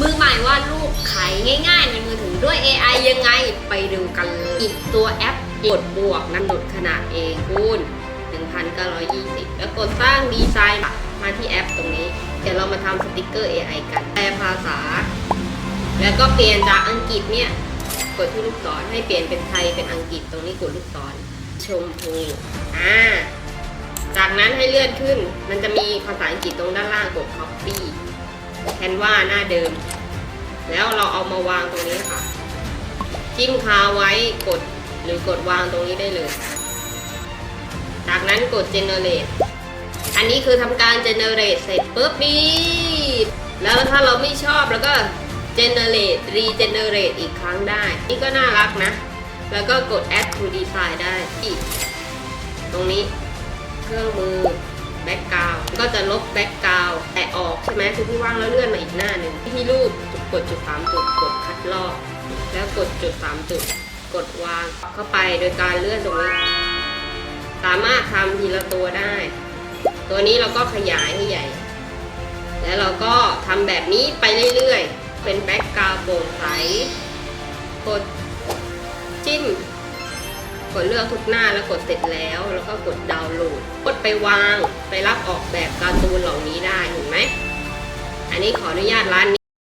มือใหม่วาดรูปขายง่าย ๆ ในมือถือด้วย AI ยังไงไปดูกันเลยอีกตัวแอปกดบวกนั้นดดขนาดเองคูณ1,920 แล้วกดสร้างดีไซน์มาที่แอปตรงนี้ เดี๋ยวเรามาทำสติกเกอร์ AI กันแปลภาษา แล้วก็เปลี่ยนจากอังกฤษเนี่ย กดที่ลูกศรให้เปลี่ยนเป็นไทยเป็นอังกฤษตรงนี้กดลูกศรชมพูอ่าจากนั้นให้เลื่อนขึ้น มันจะมีภาษาอังกฤษตรงด้านล่างกด copy นวาหน้าเดิม แล้วเราเอามาวางตรงนี้ค่ะ จิ้มคาไว้กดหรือกดวางตรงนี้ได้เลย จากนั้นกด generate อันนี้คือทำการ generate เสร็จปุ๊บนี่แล้วถ้าเราไม่ชอบแล้วก็ generate regenerate อีกครั้งได้ นี่ก็น่ารักนะ แล้วก็กด add to design ได้อีก ตรงนี้เครื่องมือแบ็กกราวก็จะลบแใช่ไหมคือที่ว่างแล้วเลื่อนมาอีกหน้าหนึ่งที่รูปกดจุดสามจุดกดคัดลอก แล้วกดจุดสามจุด กดวางเข้าไปโดยการเลื่อนตรงนี้ สามารถทำทีละตัวได้ ตัวนี้เราก็ขยายให้ใหญ่ แล้วเราก็ทำแบบนี้ไปเรื่อยๆ เป็นแบ็กกราวโปร่งใส กดจิ้มกดเลือกทุกหน้าแล้วกดเสร็จแล้ว แล้วก็กดดาวน์โหลด กดไปวางไปรับออกแบบการ์ตูนเหล่านี้ได้ นี้ขออนุญาตร้านนี้